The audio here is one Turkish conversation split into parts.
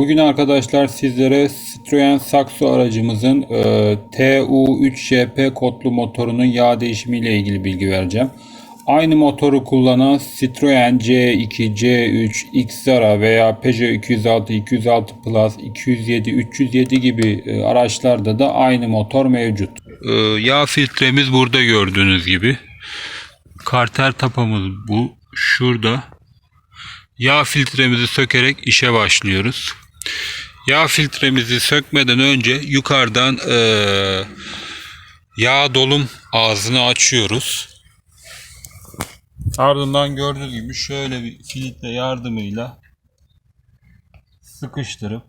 Bugün arkadaşlar sizlere Citroen Saxo aracımızın e, TU3JP kodlu motorunun yağ değişimi ile ilgili bilgi vereceğim. Aynı motoru kullanan Citroen C2, C3, Xzara veya Peugeot 206, 206 Plus, 207, 307 gibi e, araçlarda da aynı motor mevcut. E, yağ filtremiz burada gördüğünüz gibi. Karter tapamız bu. Şurada. Yağ filtremizi sökerek işe başlıyoruz. Yağ filtremizi sökmeden önce yukarıdan eee, yağ dolum ağzını açıyoruz. Ardından gördüğünüz gibi şöyle bir filtre yardımıyla sıkıştırıp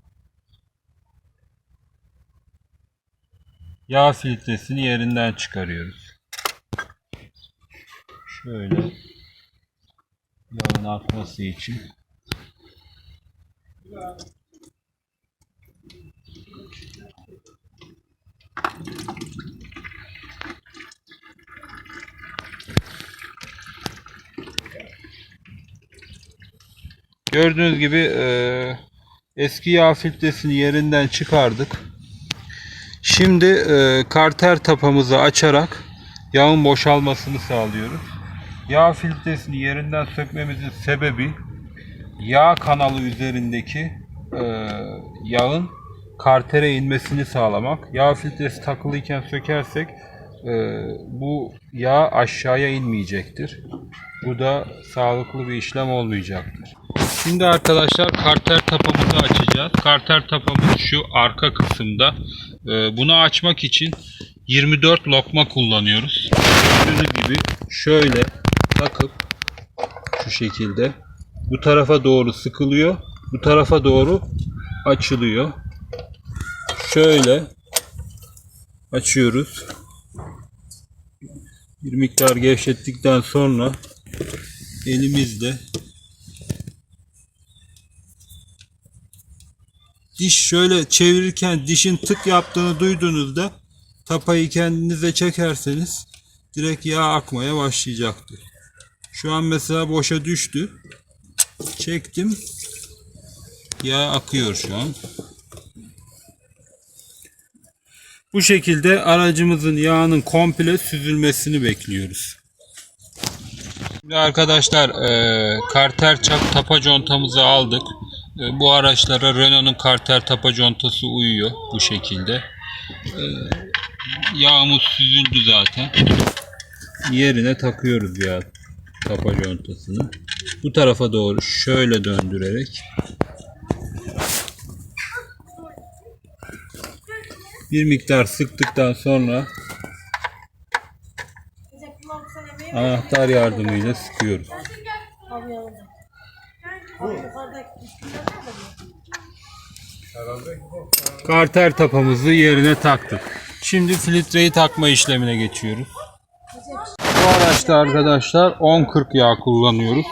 yağ filtresini yerinden çıkarıyoruz. Şöyle yağın akması için. Gördüğünüz gibi eee, eski yağ filtresini yerinden çıkardık. Şimdi eee, karter tapamızı açarak yağın boşalmasını sağlıyoruz. Yağ filtresini yerinden sökmemizin sebebi yağ kanalı üzerindeki eee, yağın kartere inmesini sağlamak. Yağ filtresi takılıyken sökersek eee, bu yağ aşağıya inmeyecektir. Bu da sağlıklı bir işlem olmayacaktır. Şimdi arkadaşlar karter tapamızı açacağız. Karter tapamız şu arka kısımda. Ee, bunu açmak için 24 lokma kullanıyoruz. Gördüğünüz gibi şöyle takıp şu şekilde bu tarafa doğru sıkılıyor. Bu tarafa doğru açılıyor. Şöyle açıyoruz. Bir miktar gevşettikten sonra elimizle diş şöyle çevirirken dişin tık yaptığını duyduğunuzda tapayı kendinize çekerseniz direkt yağ akmaya başlayacaktır. Şu an mesela boşa düştü. Çektim. Yağ akıyor şu an. Bu şekilde aracımızın yağının komple süzülmesini bekliyoruz. Şimdi arkadaşlar e, karter çap tapa contamızı aldık. E, bu araçlara Renault'un karter tapa contası uyuyor bu şekilde. E, yağımız süzüldü zaten. Yerine takıyoruz ya tapa contasını. Bu tarafa doğru şöyle döndürerek bir miktar sıktıktan sonra anahtar yardımıyla sıkıyoruz. Karter tapamızı yerine taktık. Şimdi filtreyi takma işlemine geçiyoruz. Bu araçta arkadaşlar 1040 yağ kullanıyoruz.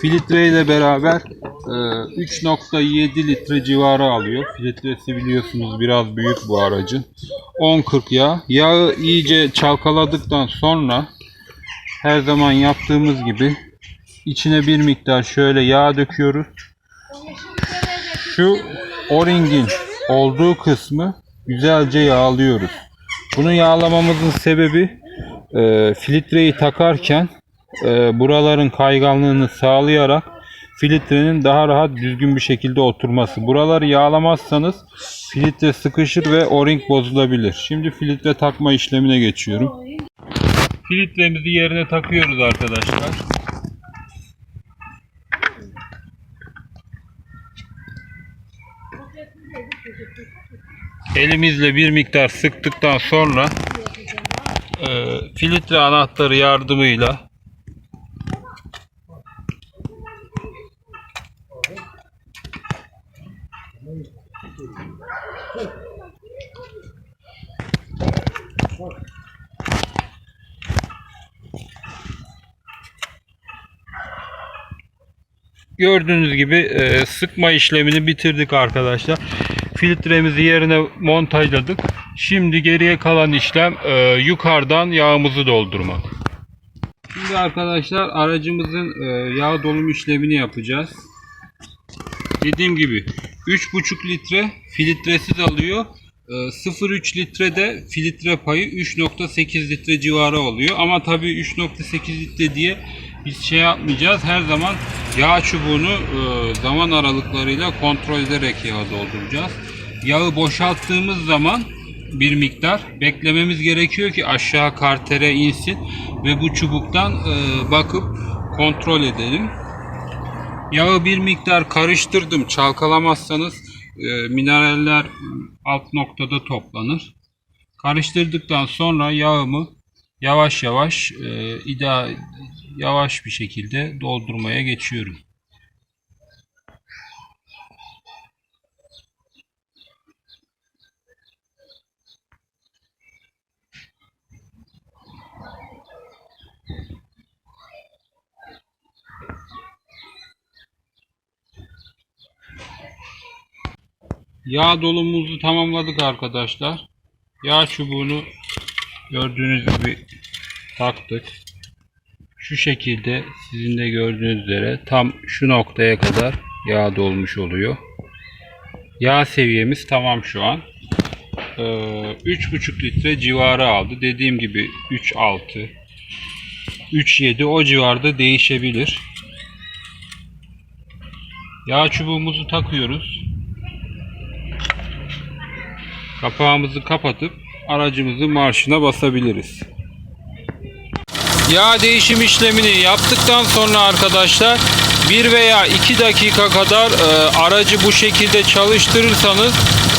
Filtre ile beraber e, 3.7 litre civarı alıyor. Filtresi biliyorsunuz biraz büyük bu aracın. 1040 yağ. Yağı iyice çalkaladıktan sonra her zaman yaptığımız gibi içine bir miktar şöyle yağ döküyoruz. Şu o-ringin olduğu kısmı güzelce yağlıyoruz. Bunu yağlamamızın sebebi e, filtreyi takarken e, buraların kayganlığını sağlayarak filtrenin daha rahat düzgün bir şekilde oturması. Buraları yağlamazsanız filtre sıkışır ve o-ring bozulabilir. Şimdi filtre takma işlemine geçiyorum. Filtremizi yerine takıyoruz arkadaşlar. Elimizle bir miktar sıktıktan sonra e, filtre anahtarı yardımıyla Gördüğünüz gibi e, sıkma işlemini bitirdik arkadaşlar. Filtremizi yerine montajladık. Şimdi geriye kalan işlem e, yukarıdan yağımızı doldurmak. Şimdi arkadaşlar aracımızın e, yağ dolum işlemini yapacağız. Dediğim gibi 3,5 litre filtresiz alıyor. Ee, 0,3 litre de filtre payı 3,8 litre civarı oluyor. Ama tabii 3,8 litre diye biz şey yapmayacağız. Her zaman yağ çubuğunu e, zaman aralıklarıyla kontrol ederek yağı dolduracağız. Yağı boşalttığımız zaman bir miktar beklememiz gerekiyor ki aşağı kartere insin ve bu çubuktan e, bakıp kontrol edelim. Yağı bir miktar karıştırdım. Çalkalamazsanız e, mineraller alt noktada toplanır. Karıştırdıktan sonra yağımı yavaş yavaş e, ida yavaş bir şekilde doldurmaya geçiyorum. Yağ dolumumuzu tamamladık arkadaşlar. Yağ çubuğunu gördüğünüz gibi taktık. Şu şekilde sizin de gördüğünüz üzere tam şu noktaya kadar yağ dolmuş oluyor. Yağ seviyemiz tamam şu an. Ee, 3,5 litre civarı aldı. Dediğim gibi 3,6 3,7 o civarda değişebilir. Yağ çubuğumuzu takıyoruz. Kapağımızı kapatıp aracımızın marşına basabiliriz. Yağ değişim işlemini yaptıktan sonra arkadaşlar 1 veya 2 dakika kadar e, aracı bu şekilde çalıştırırsanız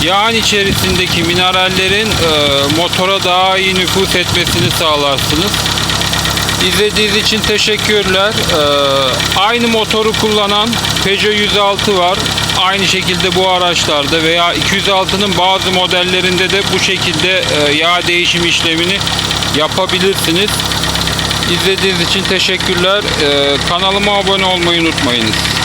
yağın içerisindeki minerallerin e, motora daha iyi nüfuz etmesini sağlarsınız. İzlediğiniz için teşekkürler. Ee, aynı motoru kullanan Peugeot 106 var. Aynı şekilde bu araçlarda veya 206'nın bazı modellerinde de bu şekilde e, yağ değişim işlemini yapabilirsiniz. İzlediğiniz için teşekkürler. Ee, kanalıma abone olmayı unutmayınız.